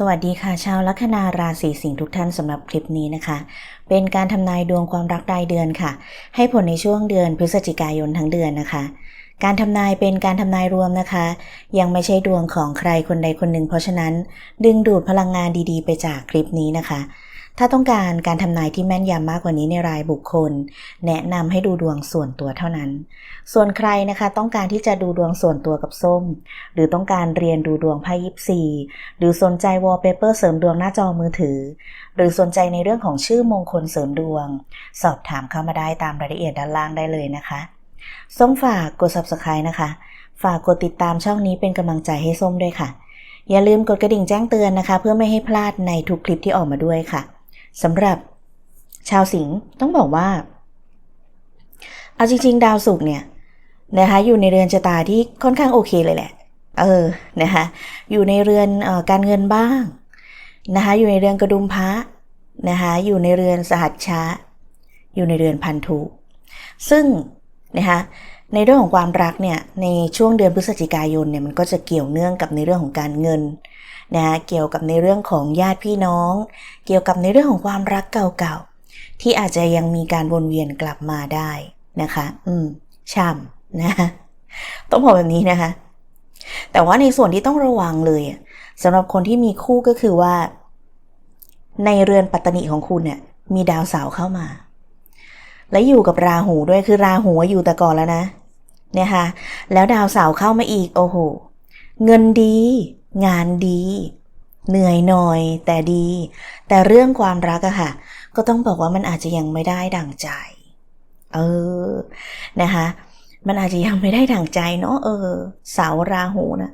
สวัสดีค่ะ ชาวลัคนาราศีสิงห์ทุกท่านสำหรับคลิปนี้นะคะ เป็นการทำนายดวงความรักรายเดือนค่ะ ให้ผลในช่วงเดือนพฤศจิกายนทั้งเดือนนะคะ การทำนายเป็นการทำนายรวมนะคะ ยังไม่ใช่ดวงของใครคนใดคนหนึ่ง เพราะฉะนั้น ดึงดูดพลังงานดีๆ ไปจากคลิปนี้นะคะ ถ้าต้องการการทำนายที่แม่นยำมากกว่านี้ในรายบุคคล แนะนำให้ดูดวงส่วนตัวเท่านั้น ส่วนใครนะคะ ต้องการที่จะดูดวงส่วนตัวกับส้ม หรือต้องการเรียนดูดวงไพ่ยิปซีหรือสนใจวอลเปเปอร์เสริมดวงหน้าจอมือถือ หรือสนใจในเรื่องของชื่อมงคลเสริมดวง สอบถามเข้ามาได้ตามรายละเอียดด้านล่างได้เลยนะคะส้มฝากกด subscribe นะคะ ฝากกดติดตามช่องนี้เป็นกำลังใจให้ส้มด้วยค่ะ อย่าลืมกดกระดิ่งแจ้งเตือนนะคะ เพื่อไม่ให้พลาดในทุกคลิปที่ออกมาด้วยค่ะ สำหรับชาวสิงห์ต้องบอกว่า เอาจริง ๆ ดาวศุกร์เนี่ยนะคะอยู่ในเรือนชะตาที่ค่อนข้างโอเคเลยแหละ เออนะคะอยู่ในเรือนออการเงินบ้างนะคะอยู่ในเรือนกระดุมพระนะคะอยู่ในเรือนสหัชชะอยู่ในเรือนพันธุซึ่งนะคะในเรื่องของความรักเนี่ยในช่วงเดือนพฤศจิกายนเนี่ยมันก็จะเกี่ยวเนื่องกับในเรื่องของการเงิน นะคะเกี่ยวกับในเรื่องของญาติพี่น้อง เกี่ยวกับในเรื่องของความรักเก่าๆ ที่อาจจะยังมีการวนเวียนกลับมาได้นะคะ อืมช่ำนะคะต้องบอกแบบนี้นะคะ แต่ว่าในส่วนที่ต้องระวังเลยอะสำหรับคนที่มีคู่ก็คือว่า ในเรือนปัตตนิของคุณเนี่ยมีดาวเสาร์เข้ามา และอยู่กับราหูด้วยคือราหูอยู่แต่ก่อนแล้วนะเนี่ยค่ะแล้วดาวเสาร์เข้ามาอีก โอ้โห เงินดี งานดี เหนื่อยหน่อย แต่ดี แต่เรื่องความรักอะค่ะ ก็ต้องบอกว่ามันอาจจะยังไม่ได้ดั่งใจ เออ นะคะ มันอาจจะยังไม่ได้ดั่งใจเนาะเออเสาราหูนะ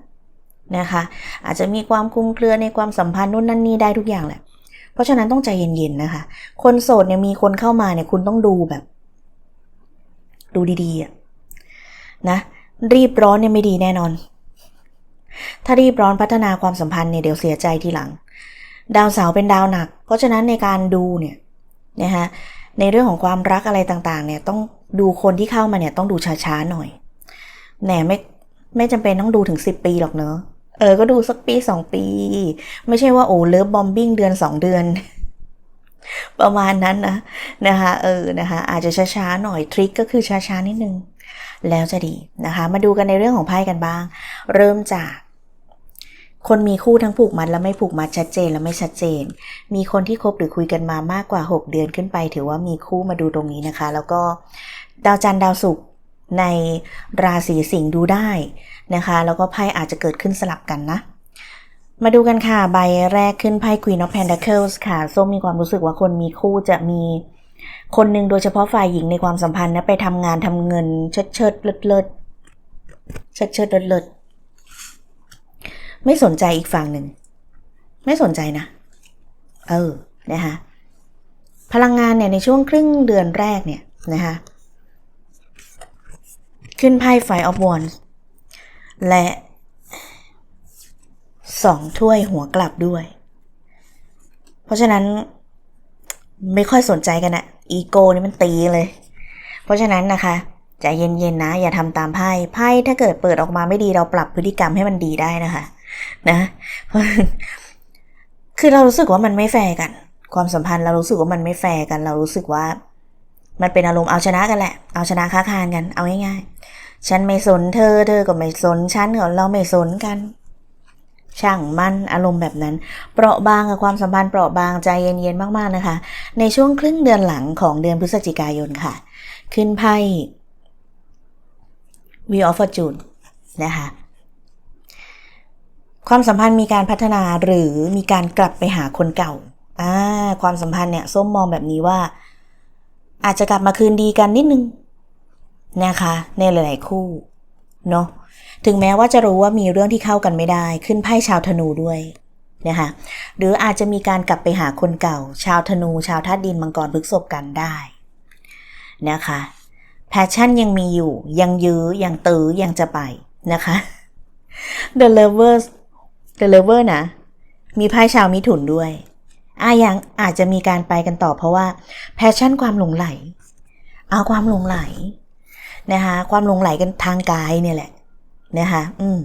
นะคะ อาจจะมีความคลุมเครือในความสัมพันธ์นู่นนั่นนี่ได้ทุกอย่างแหละ เพราะฉะนั้นต้องใจเย็นๆนะคะ คนโสดเนี่ยมีคนเข้ามาเนี่ยคุณต้องดูแบบ ดูดีๆอะนะรีบร้อนเนี่ยไม่ดีแน่นอน ถ้ารีบร้อนพัฒนาความสัมพันธ์เนี่ยเดี๋ยวเสียใจทีหลัง ดาวเสาเป็นดาวหนัก เพราะฉะนั้นในการดูเนี่ยนะคะในเรื่องของความรักอะไรต่างๆเนี่ยต้องดูคนที่เข้ามาเนี่ยต้องดูช้าๆหน่อยแหนไม่ไม่จำเป็นต้องดูถึง 10 ปีหรอกเนอะเออ ก็ดูสักปีสองปี ไม่ใช่ว่าโอ้เลิฟบอมบิ้งเดือนสองเดือน ประมาณนั้นนะนะคะเออนะคะอาจจะช้าๆหน่อยทริคก็คือช้าๆนิดนึง แล้วจะดีนะคะ มาดูกันในเรื่องของไพ่กันบ้าง เริ่มจาก คนมีคู่ทั้งผูกมัดและไม่ผูกมัดชัดเจนและไม่ชัดเจน มีคนที่คบหรือคุยกันมามากกว่า 6 เดือนขึ้นไป ถือว่ามีคู่มาดูตรงนี้นะคะ แล้วก็ดาวจันทร์ดาวศุกร์ในราศีสิงห์ดูได้นะคะ แล้วก็ไพ่อาจจะเกิดขึ้นสลับกันนะ มาดูกันค่ะ ใบแรกขึ้นไพ่ Queen of Pentacles ค่ะส้มมีความรู้สึกว่าคนมีคู่จะมีคนหนึ่งโดยเฉพาะฝ่ายหญิงในความสัมพันธ์นะไปทำงานทำเงินเชิดเชิดเลิศเลิศเชิดเชิดเลิศเลิศ ไม่สนใจอีกฝั่งหนึ่ง ไม่สนใจนะ เออ นะคะพลังงานเนี่ยในช่วงครึ่งเดือนแรกเนี่ยนะคะขึ้นไพ่ไฟออฟวอนและสองถ้วยหัวกลับด้วย เพราะฉะนั้นไม่ค่อยสนใจกันอะอีโก้นี่มันตีเลย เพราะฉะนั้นนะคะใจเย็นๆนะ อย่าทำตามไพ่ไพ่ถ้าเกิดเปิดออกมาไม่ดีเราปรับพฤติกรรมให้มันดีได้นะคะ นะคือเรารู้สึกว่ามันไม่แฟร์กัน ความสัมพันธ์เรารู้สึกว่ามันไม่แฟร์กัน เรารู้สึกว่า มันเป็นอารมณ์เอาชนะกันแหละ เอาชนะค้าคานกัน เอาง่ายๆ ฉันไม่สนเธอ เธอก็ไม่สนฉันก็เราไม่สนกัน ช่างมันอารมณ์แบบนั้น เปราะบางกับความสัมพันธ์เปราะบางใจเย็นๆมากๆนะคะ ในช่วงครึ่งเดือนหลังของเดือนพฤศจิกายนค่ะ ขึ้นไพ่ Wheel of Fortune นะคะ ความสัมพันธ์มีการพัฒนาหรือมีการกลับไปหาคนเก่าอ่าความสัมพันธ์เนี่ยส้มมองแบบนี้ว่า อาจจะกลับมาคืนดีกันนิดนึงนะคะ ในหลาย ๆ คู่เนาะถึงแม้ว่าจะรู้ว่ามีเรื่องที่เข้ากันไม่ได้ ขึ้นไพ่ชาวธนูด้วยนะคะหรืออาจจะมีการกลับไปหาคนเก่า ชาวธนู ชาวธาตุดินมังกรพฤกษบกันได้นะคะแพชชั่นยังมีอยู่ ยังยื้อยังตื้อยังจะไปนะคะ The Lovers The Lover นะ มีไพ่ชาวมิถุนด้วยอะยังอาจจะมีการไปกันต่อเพราะว่าแพชชั่นความหลงไหล เอาความหลงไหลนะคะความหลงไหลกันทางกายเนี่ยแหละนะคะอืม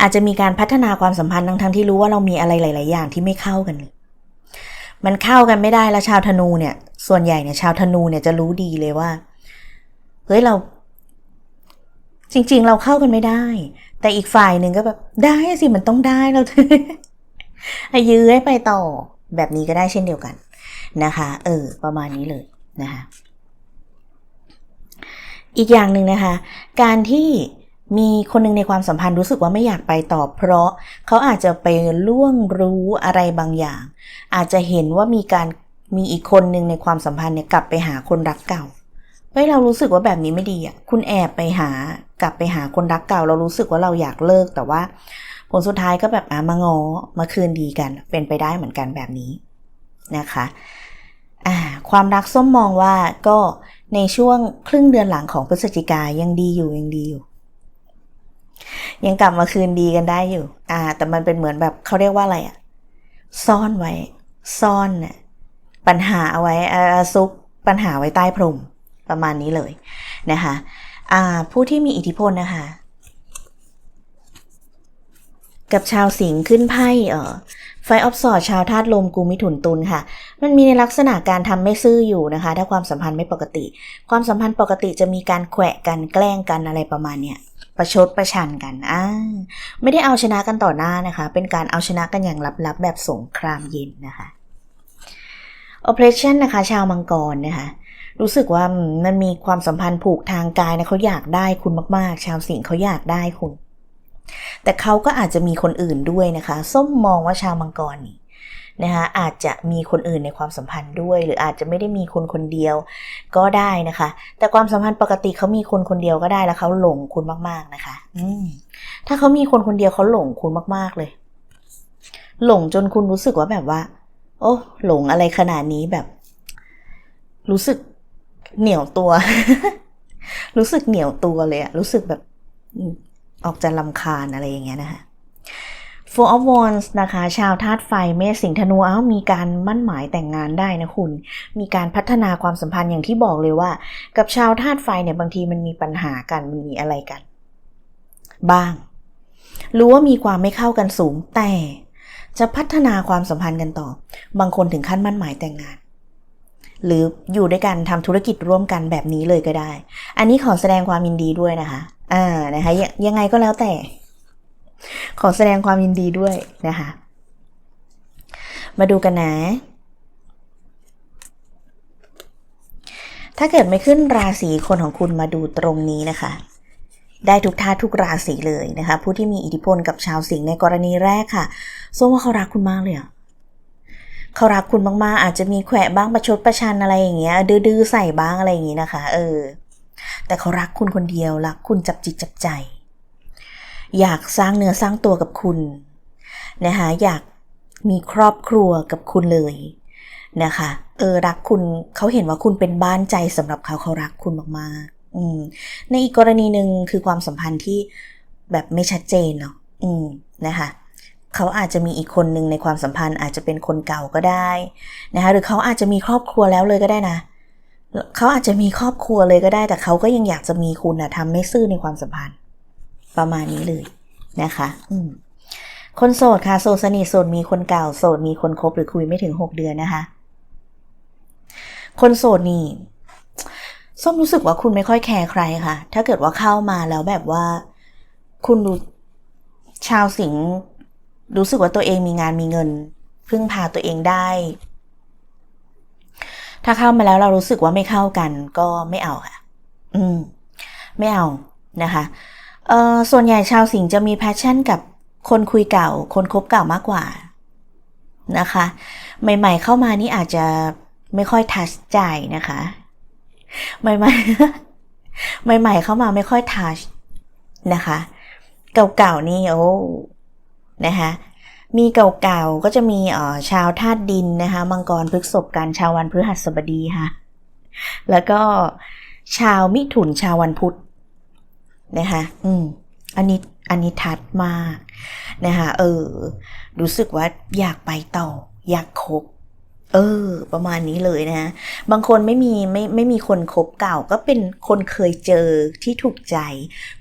อาจจะมีการพัฒนาความสัมพันธ์ทั้งทั้งที่รู้ว่าเรามีอะไรหลาย ๆ อย่างที่ไม่เข้ากัน มันเข้ากันไม่ได้แล้วชาวธนูเนี่ย ส่วนใหญ่เนี่ยชาวธนูเนี่ยจะรู้ดีเลยว่าเฮ้ยเรา จริง ๆ เราเข้ากันไม่ได้ แต่อีกฝ่ายหนึ่งก็แบบ ได้สิมันต้องได้เราให้ยื้อให้ไปต่อแบบนี้ก็ได้เช่นเดียวกันนะคะ เออ ประมาณนี้เลยนะคะอีกอย่างหนึ่งนะคะ การที่มีคนหนึ่งในความสัมพันธ์รู้สึกว่าไม่อยากไปต่อ เพราะเขาอาจจะไปล่วงรู้อะไรบางอย่าง อาจจะเห็นว่ามีการมีอีกคนหนึ่งในความสัมพันธ์เนี่ยกลับไปหาคนรักเก่า ฮ้ยเรารู้สึกว่าแบบนี้ไม่ดีอะคุณแอบไปหากลับไปหาคนรักเก่า เรารู้สึกว่าเราอยากเลิกแต่ว่า ผลสุดท้ายก็แบบอะมางอมาคืนดีกัน เป็นไปได้เหมือนกันแบบนี้นะคะอ่าความรักส้มมองว่าก็ในช่วงครึ่งเดือนหลังของพฤศจิกายังดีอยู่ยังดีอยู่ ยังกลับมาคืนดีกันได้อยู่ อ่า แต่มันเป็นเหมือนแบบเขาเรียกว่าอะไรอะซ่อนไว้ ซ่อนน่ะปัญหาเอาไว้อซุกปัญหาไว้ใต้พรม ประมาณนี้เลยนะคะผู้ที่มีอิทธิพลนะคะ กับชาวสิงห์ขึ้นไพ่เออไฟออฟสอดชาวธาตุลมกูมิถุนตุลค่ะ มันมีในลักษณะการทำไม่ซื่ออยู่นะคะ ถ้าความสัมพันธ์ไม่ปกติ ความสัมพันธ์ปกติจะมีการแขวะกันแกล้งกันอะไรประมาณเนี้ยประชดประชันกันอ่าไม่ได้เอาชนะกันต่อหน้านะคะ เป็นการเอาชนะกันอย่างลับๆแบบสงครามเย็นนะคะ operation นะคะ ชาวมังกรนะคะ รู้สึกว่ามันมีความสัมพันธ์ผูกทางกายนะเขาอยากได้คุณมาก ๆ ชาวสิงห์เขาอยากได้คุณ แต่เขาก็อาจจะมีคนอื่นด้วยนะคะ ส้มมองว่าชาวมังกรนี่นะคะอาจจะมีคนอื่นในความสัมพันธ์ด้วย หรืออาจจะไม่ได้มีคนคนเดียวก็ได้นะคะ แต่ความสัมพันธ์ปกติเขามีคนคนเดียวก็ได้แล้วเขาหลงคุณมาก ๆนะคะ อืมถ้าเขามีคนคนเดียวเขาหลงคุณมากๆเลย หลงจนคุณรู้สึกว่าแบบว่า โอ้หลงอะไรขนาดนี้แบบ รู้สึก เหนียวตัว รู้สึกเหนียวตัวเลยอะรู้สึกแบบออกจะลำคาญอะไรอย่างเงี้ยนะคะ Four of Wands นะคะ ชาวธาตุไฟเมษสิงธนูเอ้ามีการมั่นหมายแต่งงานได้นะคุณ มีการพัฒนาความสัมพันธ์อย่างที่บอกเลยว่า กับชาวธาตุไฟเนี่ยบางทีมันมีปัญหากันมันมีอะไรกัน บ้าง รู้ว่ามีความไม่เข้ากันสูงแต่ จะพัฒนาความสัมพันธ์กันต่อ บางคนถึงขั้นมั่นหมายแต่งงาน หรืออยู่ด้วยกันทำธุรกิจร่วมกันแบบนี้เลยก็ได้ อันนี้ขอแสดงความยินดีด้วยนะคะ อ่านะคะยยังไงก็แล้วแต่ ขอแสดงความยินดีด้วยนะคะ มาดูกันนะ ถ้าเกิดไม่ขึ้นราศีคนของคุณมาดูตรงนี้นะคะได้ทุกท่าทุกราศีเลยนะคะ ผู้ที่มีอิทธิพลกับชาวสิงห์ในกรณีแรกค่ะส้มว่าเขารักคุณมากเลยอะ เขารักคุณมากๆ อาจจะมีแขวะบ้างประชดประชันอะไรอย่างเงี้ย ดื้อๆใส่บ้างอะไรอย่างงี้นะคะ เออ แต่เขารักคุณคนเดียวรักคุณจับจิตจับใจ อยากสร้างเนื้อสร้างตัวกับคุณนะคะอยากมีครอบครัวกับคุณเลยนะคะ เออรักคุณเขาเห็นว่าคุณเป็นบ้านใจสำหรับเขาเขารักคุณมากๆ อืม ในอีกกรณีหนึ่งคือความสัมพันธ์ที่แบบไม่ชัดเจนเนาะอืมนะคะ เขาอาจจะมีอีกคนหนึ่งในความสัมพันธ์อาจจะเป็นคนเก่าก็ได้นะคะหรือเขาอาจจะมีครอบครัวแล้วเลยก็ได้นะเขาอาจจะมีครอบครัวเลยก็ได้ แต่เขาก็ยังอยากจะมีคุณนะทำไม่ซื่อในความสัมพันธ์ ประมาณนี้เลยนะคะอืมคนโสดค่ะโสดสนิทโสดมีคนเก่าโสดมีคนคบหรือคุยไม่ถึงหกเดือนนะคะ คนโสดนี่ส้มรู้สึกว่าคุณไม่ค่อยแคร์ใครค่ะ ถ้าเกิดว่าเข้ามาแล้วแบบว่า คุณดูชาวสิงห์ รู้สึกว่าตัวเองมีงานมีเงิน พึ่งพาตัวเองได้ ถ้าเข้ามาแล้วเรารู้สึกว่าไม่เข้ากัน ก็ไม่เอาค่ะ อืม ไม่เอานะคะเอ่อส่วนใหญ่ชาวสิงห์จะมีแพชชั่นกับคนคุยเก่า คนคบเก่ามากกว่านะคะ ใหม่ ๆ เข้ามานี่อาจจะไม่ค่อยทัชใจนะคะ ใหม่ๆใหม่ ๆ เข้ามาไม่ค่อยทัชนะคะ เก่าๆนี่โอ้ นะคะมีเก่าๆก็จะมีเอ่อชาวธาตุดินนะคะมังกรพฤกษภกันชาววันพฤหัสบดีค่ะ แล้วก็ชาวมิถุนชาววันพุธนะคะอืมอันนี้อันนี้ทัดมากนะคะเออ รู้สึกว่าอยากไปต่อ อยากคบเออ ประมาณนี้เลยนะ บางคนไม่มีไม่ไม่มีคนคบเก่า ก็เป็นคนเคยเจอที่ถูกใจ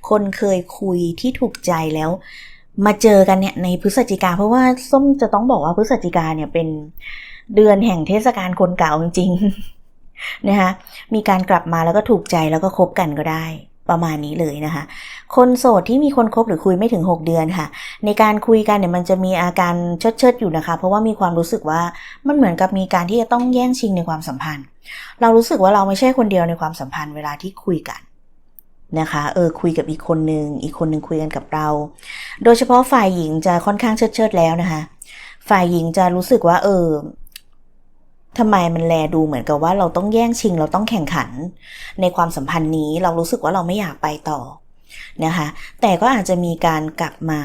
คนเคยคุยที่ถูกใจแล้ว มาเจอกันเนี่ยในพฤศจิกา เพราะว่าส้มจะต้องบอกว่าพฤศจิกาเนี่ยเป็นเดือนแห่งเทศกาลคนเก่าจริงๆนะคะมีการกลับมาแล้วก็ถูกใจแล้วก็คบกันก็ได้ประมาณนี้เลยนะคะ คนโสดที่มีคนคบหรือคุยไม่ถึง 6 เดือนค่ะ ในการคุยกันเนี่ยมันจะมีอาการเชิดเชิดอยู่นะคะ เพราะว่ามีความรู้สึกว่ามันเหมือนกับมีการที่จะต้องแย่งชิงในความสัมพันธ์ เรารู้สึกว่าเราไม่ใช่คนเดียวในความสัมพันธ์เวลาที่คุยกัน นะคะเออคุยกับอีกคนหนึ่งอีกคนหนึ่งคุยกันกับเรา โดยเฉพาะฝ่ายหญิงจะค่อนข้างเชิดเชิดแล้วนะคะ ฝ่ายหญิงจะรู้สึกว่า เออทำไมมันแลดูเหมือนกับว่าเราต้องแย่งชิง เราต้องแข่งขัน ในความสัมพันธ์นี้เรารู้สึกว่าเราไม่อยากไปต่อนะคะ แต่ก็อาจจะมีการกลับมา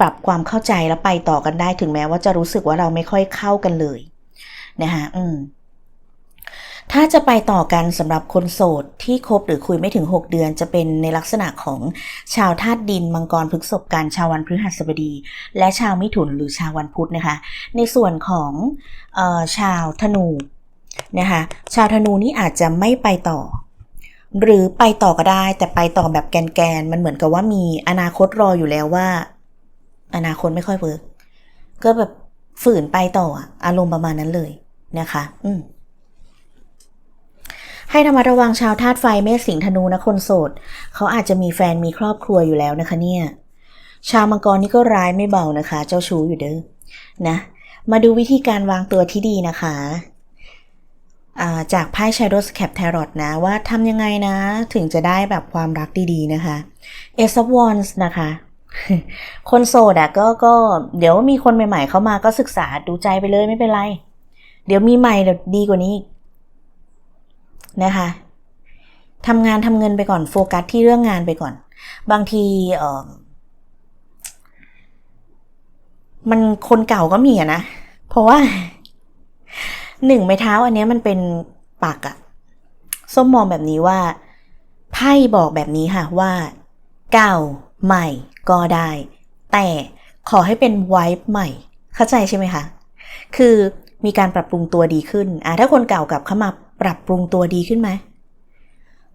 ปรับความเข้าใจแล้วไปต่อกันได้ถึงแม้ว่าจะรู้สึกว่าเราไม่ค่อยเข้ากันเลยนะคะอืม ถ้าจะไปต่อกันสำหรับคนโสดที่คบหรือคุยไม่ถึง 6 เดือน จะเป็นในลักษณะของชาวธาตุดินมังกรพฤษภกันชาววันพฤหัสบดี และชาวมิถุนหรือชาววันพุธนะคะ ในส่วนของออชาวธนูนะคะชาวธนูนี่อาจจะไม่ไปต่อ หรือไปต่อก็ได้แต่ไปต่อแบบแกนๆมันเหมือนกับว่ามีอนาคตรออยู่แล้วว่า อนาคตไม่ค่อยเวิร์กก็แบบฝืนไปต่ออะอารมณ์ประมาณนั้นเลยนะคะ อืม ให้ระมัดระวังชาวธาตุไฟเมษสิงห์ธนูนะคนโสด เขาอาจจะมีแฟนมีครอบครัวอยู่แล้วนะคะเนี่ย ชาวมังกรนี่ก็ร้ายไม่เบานะคะ เจ้าชู้อยู่เด้อนะ มาดูวิธีการวางตัวที่ดีนะคะจากไพ่ Shadow Cap Tarot นะ ว่าทำยังไงนะ ถึงจะได้แบบความรักดีๆนะคะ Ace of Wands นะคะ คนโสดอะก็ก็เดี๋ยวมีคนใหม่ๆเข้ามาก็ศึกษาดูใจไปเลยไม่เป็นไร เดี๋ยวมีใหม่เดี๋ยวดีกว่านี้อีก นะคะทำงานทำเงินไปก่อนโฟกัสที่เรื่องงานไปก่อน บางทีเออมันคนเก่าก็มีอะนะ เพราะว่าหนึ่งไม้เท้าอันนี้มันเป็นปักอะส้มมองแบบนี้ว่าไพ่บอกแบบนี้ค่ะว่า เก่าใหม่ก็ได้ แต่ขอให้เป็นไวท์ใหม่ เข้าใจใช่ไหมคะ คือมีการปรับปรุงตัวดีขึ้นอะถ้าคนเก่ากลับเข้ามา ปรับปรุงตัวดีขึ้นไหม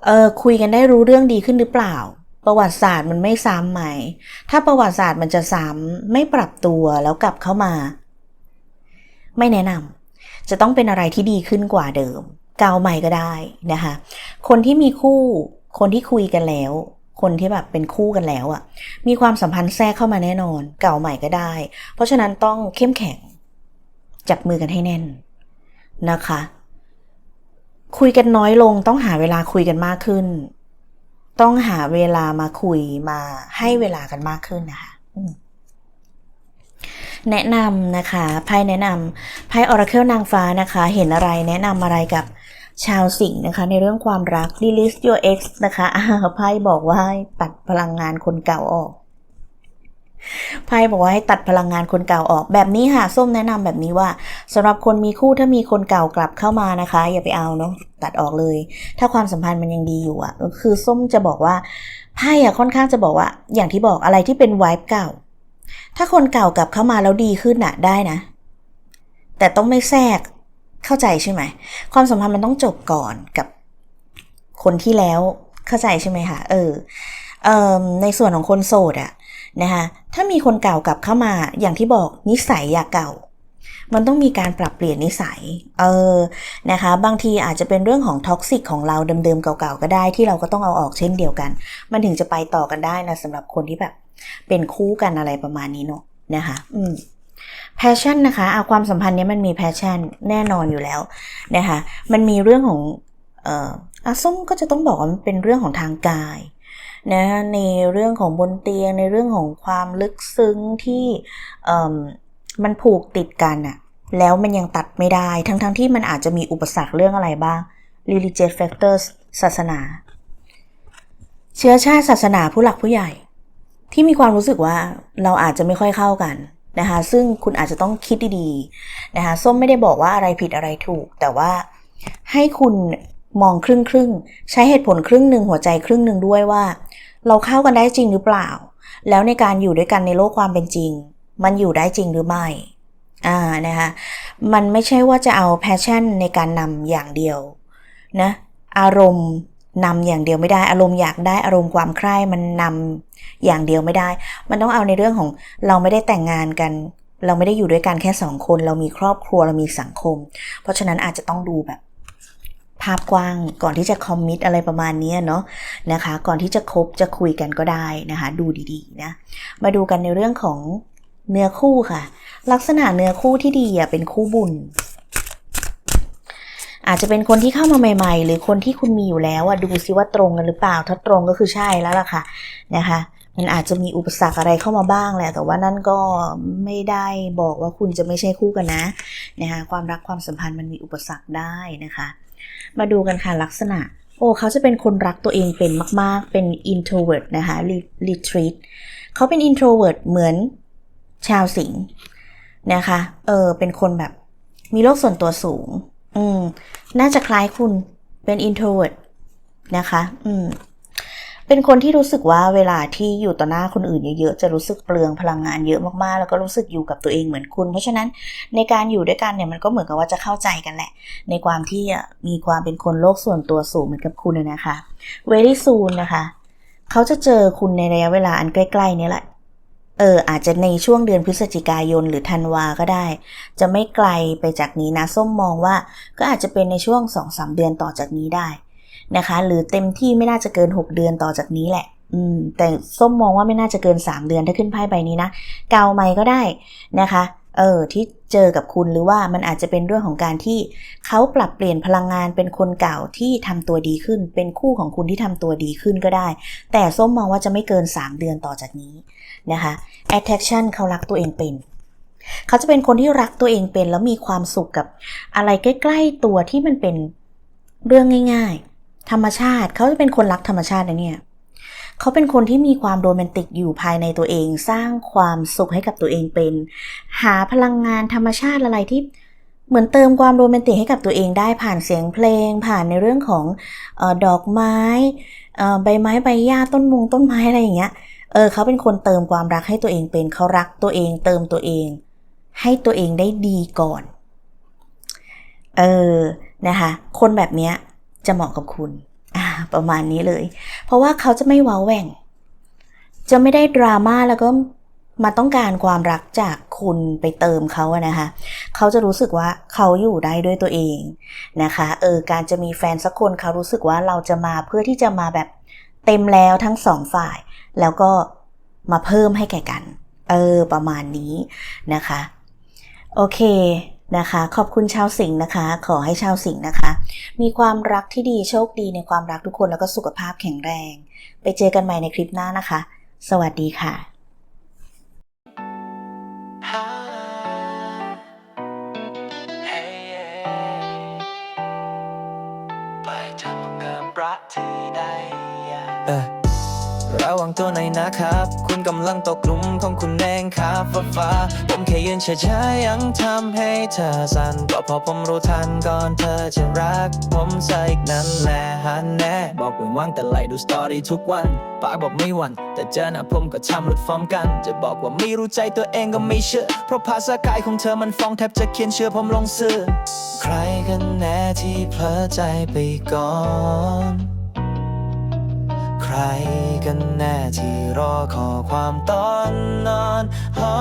เออคุยกันได้รู้เรื่องดีขึ้นหรือเปล่า ประวัติศาสตร์มันไม่ซ้ำไหม ถ้าประวัติศาสตร์มันจะซ้ำไม่ปรับตัวแล้วกลับเข้ามา ไม่แนะนำจะต้องเป็นอะไรที่ดีขึ้นกว่าเดิมเกาใหม่ก็ได้นะคะ คนที่มีคู่ คนที่คุยกันแล้ว คนที่แบบเป็นคู่กันแล้วอะ่ะ มีความสัมพันธ์แทรกเข้ามาแน่นอน เก่าใหม่ก็ได้ เพราะฉะนั้นต้องเข้มแข็ง จับมือกันให้แน่นนะคะ คุยกันน้อยลงต้องหาเวลาคุยกันมากขึ้น ต้องหาเวลามาคุยมาให้เวลากันมากขึ้นนะคะแนะนำนะคะไพ่แนะนำไพ่ออราเคิลนางฟ้านะคะ เห็นอะไรแนะนำอะไรกับชาวสิงห์นะคะ ในเรื่องความรัก release your ex นะคะไพ่บอกว่าให้ตัดพลังงานคนเก่าออกไพ่บอกว่าให้ตัดพลังงานคนเก่าออกแบบนี้ค่ะ ส้มแนะนำแบบนี้ว่าสำหรับคนมีคู่ถ้ามีคนเก่ากลับเข้ามานะคะ อย่าไปเอาเนาะตัดออกเลย ถ้าความสัมพันธ์มันยังดีอยู่อะคือส้มจะบอกว่าไพ่อะค่อนข้างจะบอกว่า อย่างที่บอกอะไรที่เป็นไวท์เก่า ถ้าคนเก่ากลับเข้ามาแล้วดีขึ้นน่ะได้นะ แต่ต้องไม่แทรกเข้าใจใช่ไหม ความสัมพันธ์มันต้องจบก่อนกับคนที่แล้วเข้าใจใช่ไหมคะเออเออในส่วนของคนโสดอะนะคะถ้ามีคนเก่ากลับเข้ามาอย่างที่บอกนิสัยอย่าเก่า มันต้องมีการปรับเปลี่ยนนิสัย เออ นะคะ บางทีอาจจะเป็นเรื่องของท็อกซิกของเราเดิมๆเก่าๆก็ได้ที่เราก็ต้องเอาออกเช่นเดียวกัน มันถึงจะไปต่อกันได้นะสำหรับคนที่แบบ เป็นคู่กันอะไรประมาณนี้เนอะนะคะ อืมแพชชั่นนะคะเอาความสัมพันธ์เนี้ยมันมีแพชชั่นแน่นอนอยู่แล้วนะคะ มันมีเรื่องของเอ่ออาส้มก็จะต้องบอกว่ามันเป็นเรื่องของทางกายนะในเรื่องของบนเตียงในเรื่องของความลึกซึ้งที่เอ่มมันผูกติดกันอะ แล้วมันยังตัดไม่ได้ ทั้งๆทที่มันอาจจะมีอุปสรรคเรื่องอะไรบ้าง religious factors ศาสนา เชื้อชาติศาสนาผู้หลักผู้ใหญ่ ที่มีความรู้สึกว่าเราอาจจะไม่ค่อยเข้ากันนะคะซึ่งคุณอาจจะต้องคิดดีๆนะคะส้มไม่ได้บอกว่าอะไรผิดอะไรถูก แต่ว่าให้คุณมองครึ่งครึ่งๆใช้เหตุผลครึ่งหนึ่งหัวใจครึ่งหนึ่งด้วยว่า เราเข้ากันได้จริงหรือเปล่า แล้วในการอยู่ด้วยกันในโลกความเป็นจริง มันอยู่ได้จริงหรือไม่ อ่านะคะมันไม่ใช่ว่าจะเอาแพชชั่นในการนำอย่างเดียวนะอารมณ์นำอย่างเดียวไม่ได้ อารมณ์อยากได้อารมณ์ความใคร่มันนำอย่างเดียวไม่ได้ มันต้องเอาในเรื่องของเราไม่ได้แต่งงานกัน เราไม่ได้อยู่ด้วยกันแค่สองคน เรามีครอบครัวเรามีสังคม เพราะฉะนั้นอาจจะต้องดูแบบภาพกว้างก่อนที่จะคอมมิตอะไรประมาณนี้เนาะนะคะ ก่อนที่จะคบจะคุยกันก็ได้นะคะ ดูดีๆนะมาดูกันในเรื่องของ เนื้อคู่ค่ะ ลักษณะเนื้อคู่ที่ดีอะเป็นคู่บุญ อาจจะเป็นคนที่เข้ามาใหม่ ๆ หรือคนที่คุณมีอยู่แล้วอะดูซิว่าตรงกันหรือเปล่า ถ้าตรงก็คือใช่แล้วล่ะค่ะนะคะมันอาจจะมีอุปสรรคอะไรเข้ามาบ้างแหละ แต่ว่านั่นก็ไม่ได้บอกว่าคุณจะไม่ใช่คู่กันนะนะคะความรักความสัมพันธ์มันมีอุปสรรคได้นะคะ มาดูกันค่ะลักษณะ โอ้เขาจะเป็นคนรักตัวเองเป็นมาก ๆ เป็น introvert นะคะ retreat เขาเป็น introvert เหมือน ชาวสิงห์นะคะ เออ เป็นคนแบบ มีโลกส่วนตัวสูง อืม น่าจะคล้ายคุณเป็น introvert นะคะ อืม เป็นคนที่รู้สึกว่าเวลาที่อยู่ต่อหน้าคนอื่นเยอะๆ จะรู้สึกเปลืองพลังงานเยอะมากๆ แล้วก็รู้สึกอยู่กับตัวเองเหมือนคุณ เพราะฉะนั้นในการอยู่ด้วยกันเนี่ยมันก็เหมือนกับว่าจะเข้าใจกันแหละ ในความที่มีความเป็นคนโลกส่วนตัวสูงเหมือนกับคุณนะนะคะ very soon นะคะ เขาจะเจอคุณในระยะเวลาอันใกล้ๆนี้แหละ เอออาจจะในช่วงเดือนพฤศจิกายนหรือธันวาก็ได้ จะไม่ไกลไปจากนี้นะส้มมองว่าก็อาจจะเป็นในช่วง 2-3 เดือนต่อจากนี้ได้นะคะ หรือเต็มที่ไม่น่าจะเกิน 6 เดือนต่อจากนี้แหละ อืม แต่ส้มมองว่าไม่น่าจะเกิน 3 เดือนถ้าขึ้นไพ่ใบนี้นะ เกาไม่ก็ได้นะคะ เออที่ เจอกับคุณหรือว่ามันอาจจะเป็นเรื่องของการที่เขาปรับเปลี่ยนพลังงานเป็นคนเก่าที่ทำตัวดีขึ้น เป็นคู่ของคุณที่ทำตัวดีขึ้นก็ได้ แต่ส้มมองว่าจะไม่เกิน 3 เดือนต่อจากนี้นะคะ attraction เขารักตัวเองเป็นเขาจะเป็นคนที่รักตัวเองเป็นแล้วมีความสุขกับอะไรใกล้ ๆ ตัวที่มันเป็นเรื่องง่าย ๆ ธรรมชาติ เขาจะเป็นคนรักธรรมชาตินะเนี่ย เขาเป็นคนที่มีความโรแมนติกอยู่ภายในตัวเอง สร้างความสุขให้กับตัวเองเป็น หาพลังงานธรรมชาติอะไรที่เหมือนเติมความโรแมนติกให้กับตัวเองได้ผ่านเสียงเพลง ผ่านในเรื่องของออดอกไม้ใบไม้ใบหญ้าต้นมงต้นไม้อะไรอย่างเงี้ยเออเขาเป็นคนเติมความรักให้ตัวเองเป็นเขารักตัวเอง เติมตัวเอง ให้ตัวเองได้ดีก่อน เออนะคะ คนแบบเนี้ยจะเหมาะกับคุณ ประมาณนี้เลย เพราะว่าเขาจะไม่ว้าแหว่ง จะไม่ได้ดราม่าแล้วก็มาต้องการความรักจากคุณไปเติมเขาอะนะคะ เขาจะรู้สึกว่าเขาอยู่ได้ด้วยตัวเองนะคะ เออ การจะมีแฟนสักคนเขารู้สึกว่าเราจะมาเพื่อที่จะมาแบบเต็มแล้วทั้งสองฝ่าย แล้วก็มาเพิ่มให้แก่กัน เออ ประมาณนี้นะคะ โอเค นะคะ ขอบคุณชาวสิงห์นะคะ ขอให้ชาวสิงห์นะคะ มีความรักที่ดีโชคดีในความรักทุกคนแล้วก็สุขภาพแข็งแรง ไปเจอกันใหม่ในคลิปหน้านะคะ สวัสดีค่ะ ระวังตัวหน่อยนะครับ คุณกำลังตกหลุมของคุณเองครับฟ้าฟ้าผมแค่ยืนเฉยๆยังทำให้เธอสั่นก็พอผมรู้ทันก่อนเธอจะรัก ผมซะอีกนั่นแหละฮันแน่ บอกว่างแต่ไล่ดูสตอรี่ทุกวันปากบอกไม่หวันแต่เจอหน้าผมก็ทำหลุดฟอร์มกัน จะบอกว่าไม่รู้ใจตัวเองก็ไม่เชื่อ เพราะภาษากายของเธอมันฟ้องแทบจะเขียนเชื่อผมลงสื่อใครกันแน่ที่เพลอใจไปก่อน รกันแน่ที่รอขอความตอนนอนหอ